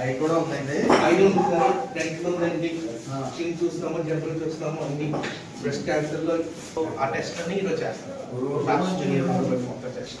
అవి కూడా ఉంటాయండి. ఐదు డెంటల్ ఉందండి స్కిన్ చూస్తాము జబ్బులు చూస్తాము అన్ని. బ్రెస్ట్ క్యాన్సర్లో ఆ టెస్ట్ అన్ని ఈరోజు చేస్తాం. Test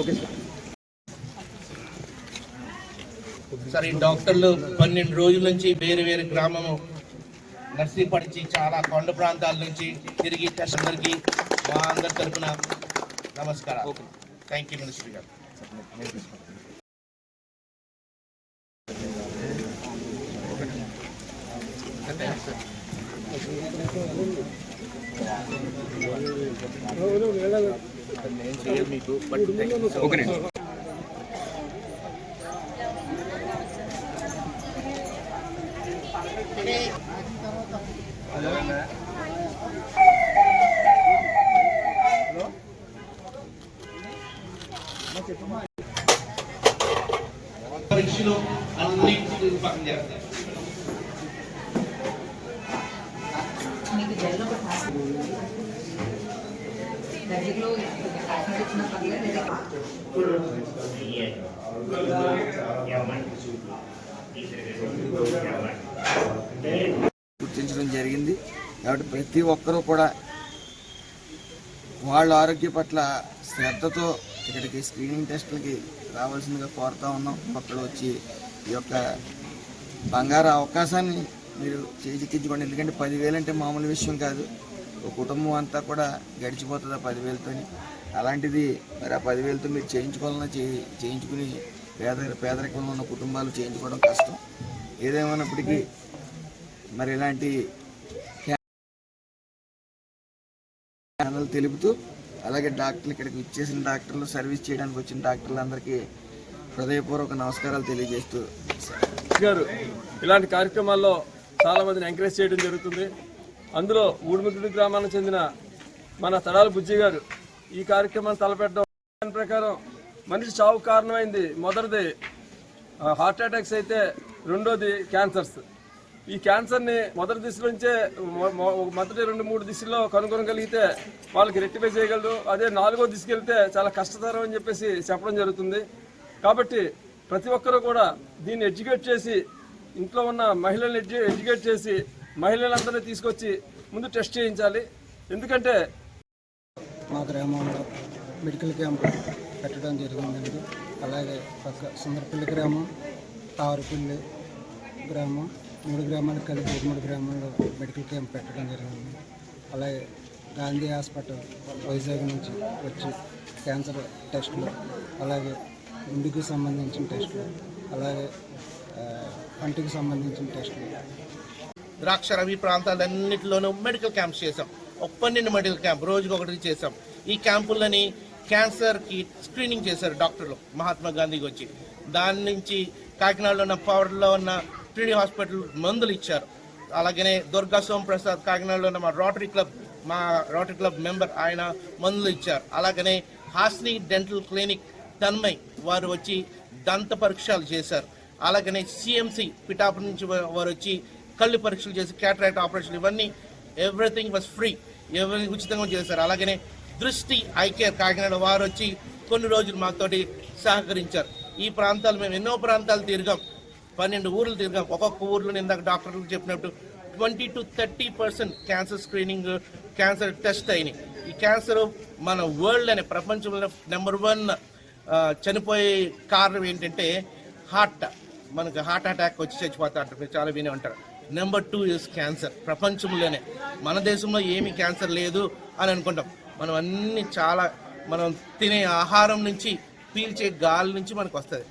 okay sir. సరే ఈ డాక్టర్లు పన్నెండు రోజుల నుంచి వేరే వేరే గ్రామము నర్సీపడిచి చాలా కొండ ప్రాంతాల నుంచి తిరిగి అందరికీ మా అందరి తరపున నమస్కారం థ్యాంక్ యూ మినిస్టర్ గారు. నేను చేయను మీకు అన్ని పక్కన చేస్తాయి ఇచ్చిన పర్లేదు గుర్తించడం జరిగింది. కాబట్టి ప్రతి ఒక్కరూ కూడా వాళ్ళ ఆరోగ్య పట్ల శ్రద్ధతో ఇక్కడికి స్క్రీనింగ్ టెస్టులకి రావాల్సిందిగా కోరుతా ఉన్నాం. అక్కడ వచ్చి ఈ యొక్క బంగారు అవకాశాన్ని మీరు చేజిక్కించుకోండి. ఎందుకంటే పదివేలు అంటే మామూలు విషయం కాదు. కుటుంబం అంతా కూడా గడిచిపోతుంది ఆ పదివేలతోని. అలాంటిది మరి ఆ పదివేలతో మీరు చేయించుకోవాలన్నా చేయి చేయించుకుని పేద పేదరికంలో ఉన్న కుటుంబాలు చేయించుకోవడం కష్టం. ఏదేమైనప్పటికీ మరి ఇలాంటి ఛానల్ తెలుపుతూ అలాగే డాక్టర్లు ఇక్కడికి ఇచ్చేసిన డాక్టర్లు సర్వీస్ చేయడానికి వచ్చిన డాక్టర్లందరికీ హృదయపూర్వక నమస్కారాలు తెలియజేస్తూ గారు ఇలాంటి కార్యక్రమాల్లో చాలా మందిని ఎంకరేజ్ చేయడం జరుగుతుంది. అందులో ఊడిముద్దుడి గ్రామానికి చెందిన మన తడాల బుజ్జి గారు ఈ కార్యక్రమాన్ని తలపెట్టడం దాని ప్రకారం మనిషి చావు కారణమైంది. మొదటిది హార్ట్ అటాక్స్ అయితే రెండోది క్యాన్సర్స్. ఈ క్యాన్సర్ని మొదటి దిశ నుంచే మొదటి రెండు మూడు దిశల్లో కనుగొనగలిగితే వాళ్ళకి రెక్టిఫై చేయగలరు. అదే నాలుగో దిశకి వెళ్తే చాలా కష్టతరం అని చెప్పేసి చెప్పడం జరుగుతుంది. కాబట్టి ప్రతి ఒక్కరూ కూడా దీన్ని ఎడ్యుకేట్ చేసి ఇంట్లో ఉన్న మహిళల్ని ఎడ్యుకేట్ చేసి మహిళలందరినీ తీసుకొచ్చి ముందు టెస్ట్ చేయించాలి. ఎందుకంటే మా గ్రామంలో మెడికల్ క్యాంప్ పెట్టడం జరిగిందండి. అలాగే పక్క సుందరపల్లి గ్రామం తారుపల్లి గ్రామం మూడు గ్రామాలకు కలిపి మూడు గ్రామాల్లో మెడికల్ క్యాంప్ పెట్టడం జరిగింది. అలాగే గాంధీ హాస్పిటల్ వైజాగ్ నుంచి వచ్చి క్యాన్సర్ టెస్టులు అలాగే గుండెకి సంబంధించిన టెస్టులు అలాగే ఆ, పంటికి సంబంధించిన టెస్టులు ద్రాక్ష రవి ప్రాంతాలన్నింటిలోనూ మెడికల్ క్యాంప్స్ చేసాం ఒక పన్నెండు మెడికల్ క్యాంప్ రోజుకి ఒకటి చేసాం ఈ క్యాంపులని క్యాన్సర్కి స్క్రీనింగ్ చేశారు డాక్టర్లు. మహాత్మా గాంధీకి వచ్చి దాని నుంచి కాకినాడలో ఉన్న పవర్లో ఉన్న ట్రినీ హాస్పిటల్ మందులు ఇచ్చారు. అలాగనే దుర్గా సోమప్రసాద్ కాకినాడలో ఉన్న మా రోటరీ క్లబ్ మా రోటరీ క్లబ్ మెంబర్ ఆయన మందులు ఇచ్చారు. అలాగనే హాస్ని డెంటల్ క్లినిక్ తన్మయ్ వారు వచ్చి దంత పరీక్షలు చేశారు. అలాగనే సిఎంసి పిఠాపురం నుంచి వారు వచ్చి కళ్ళు పరీక్షలు చేసి క్యాటరాక్ట్ ఆపరేషన్ ఇవన్నీ ఎవ్రీథింగ్ వాజ్ ఫ్రీ ఎవరి ఉచితంగా చేశారు. అలాగనే దృష్టి ఐ కేర్ కాకినాడ వారు వచ్చి కొన్ని రోజులు మాతోటి సహకరించారు. ఈ ప్రాంతాలు మేము ఎన్నో ప్రాంతాలు తిరిగాం. పన్నెండు ఊర్లు తిరిగాం. ఒక్కొక్క ఊర్లో ఇందాక డాక్టర్లు చెప్పినట్టు twenty two thirty percent cancer screening cancer test అయినాయి. ఈ క్యాన్సర్ మన వరల్డ్ అనే ప్రపంచంలో నెంబర్ వన్ చనిపోయే కారణం ఏంటంటే హార్ట్. మనకు హార్ట్ అటాక్ వచ్చి చచ్చిపోతా అంటారు చాలా వినే ఉంటారు. Number two is cancer. ప్రపంచంలోనే. మన దేశంలో ఏమీ క్యాన్సర్ లేదు అని అనుకుంటాం. మనం అన్ని చాలా మనం తినే ఆహారం నుంచి పీల్చే గాలి నుంచి మనకు వస్తుంది.